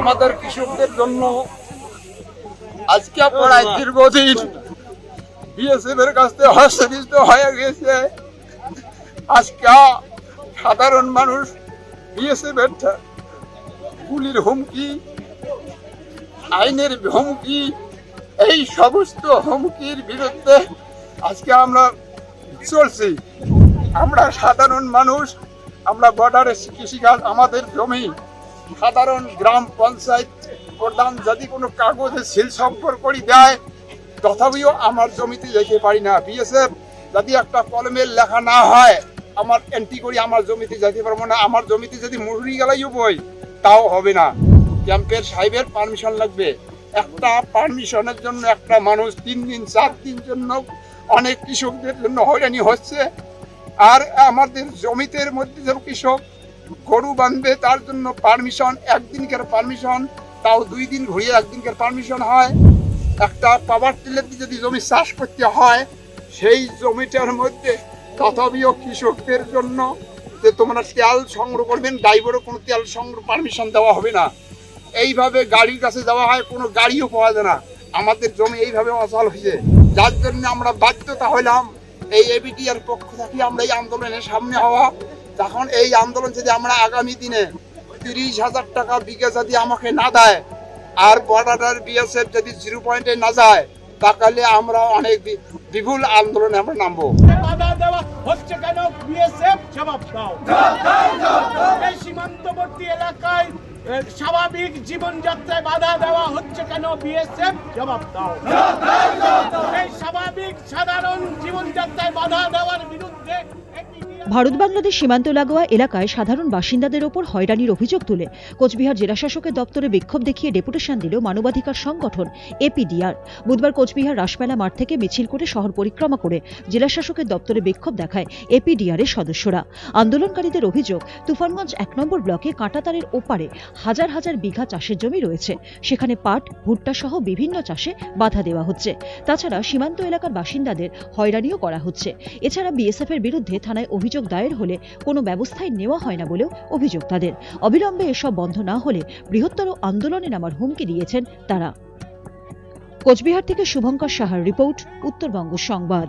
আমাদের কৃষকদের জন্য আজকে প্রায় দীর্ঘদিন বিএসএফ এর কাছ থেকে হয়ে গেছে আজকে সাধারণ মানুষ বিএসএফ এর গুলির হুমকি আইনের হুমকি এই সমস্ত হুমকির বিরুদ্ধে আজকে আমরা চলছি। আমরা সাধারণ মানুষ আমরা বর্ডারে কৃষিকাজ আমাদের জমি সাধারণ গ্রাম পঞ্চায়েত প্রধান যদি কোনো কাগজে সিল সম্পর্ক করে দেয়, তথাপিও আমার জমিতে যেতে পারি না। বিএসএফ যদি একটা কলমের লেখা না হয়, আমার এন্ট্রি করি আমার জমিতে যেতে পারব না। আমার জমিতে যদি মুহুরি গেলাইও বই, তাও হবে না। ক্যাম্পের সাহেবের পারমিশন লাগবে। একটা পারমিশনের জন্য একটা মানুষ তিন দিন, চার দিন জন্য অনেক কৃষকদের জন্য হয়রানি হচ্ছে। আর আমাদের জমিতের মধ্যে যে কৃষক গরু বাঁধবে, তার জন্য পারমিশন একদিনকার পারমিশন তাও দুই দিন ঘুরিয়ে একদিনকার পারমিশন হয়। একটা পাওয়ার টিলার যদি জমি চাষ করতে হয়, সেই জমিটার মধ্যে তথাপিও কৃষকদের জন্য যে তোমরা তেল সংগ্রহ করবেন ড্রাইভারও কোনো তেল সংগ্রহ পারমিশন দেওয়া হবে না। এইভাবে গাড়ির কাছে যাওয়া হয়, কোনো গাড়িও পাওয়া যায় না। আমাদের জমি এইভাবে অচল হয়েছে। যার জন্য আমরা বাধ্যতা হইলাম। এই এবিটিআর পক্ষ থেকে আমরা এই আন্দোলনের সামনে হওয়া। তখন এই আন্দোলন যদি আমরা আগামী দিনে তিরিশ হাজার টাকা বিঘা যদি আমাকে না দেয়, আর বর্ডার বিএসএফ যদি জিরো পয়েন্টে না যায়, তাহলে আমরা অনেক বিপুল আন্দোলনে আমরা নামবো। হচ্ছে কেন বিএসএফ জবাব দাও সীমান্তবর্তী এলাকায় স্বাভাবিক জীবনযাত্রায় বাধা দেওয়া হচ্ছে কেন বিএসএফ জবাব দাও। স্বাভাবিক সাধারণ জীবনযাত্রায় বাধা দেওয়ার বিরুদ্ধে ভারত বাংলাদেশ সীমান্ত লাগোয়া এলাকায় সাধারণ বাসিন্দাদের ওপর হয়রানির অভিযোগ তুলে। কোচবিহার জেলাশাসকের দপ্তরে বিক্ষোভ দেখিয়ে ডেপুটেশন দিল মানবাধিকার সংগঠন এপিডিআর বুধবার কোচবিহার রাসমেলা মাঠ থেকে মিছিল করে শহর পরিক্রমা করে জেলাশাসকের দপ্তরে বিক্ষোভ দেখায় এপিডিআর এর সদস্যরা। আন্দোলনকারীদের অভিযোগ, তুফানগঞ্জ এক নম্বর ব্লকে কাঁটাতারের ওপারে হাজার হাজার বিঘা চাষের জমি রয়েছে। সেখানে পাট, ভুট্টা সহ বিভিন্ন চাষে বাধা দেওয়া হচ্ছে। তাছাড়া সীমান্ত এলাকার বাসিন্দাদের হয়রানিও করা হচ্ছে। এছাড়া বিএসএফ এর বিরুদ্ধে থানায় অভিযোগ দায়ের হলে কোনো ব্যবস্থাই নেওয়া হয় না বলেও অভিযোগ তাদের। অবিলম্বে এসব বন্ধ না হলে বৃহত্তর আন্দোলনে নামার হুমকি দিয়েছেন তারা। কোচবিহার থেকে শুভঙ্কর সাহার রিপোর্ট, উত্তরবঙ্গ সংবাদ।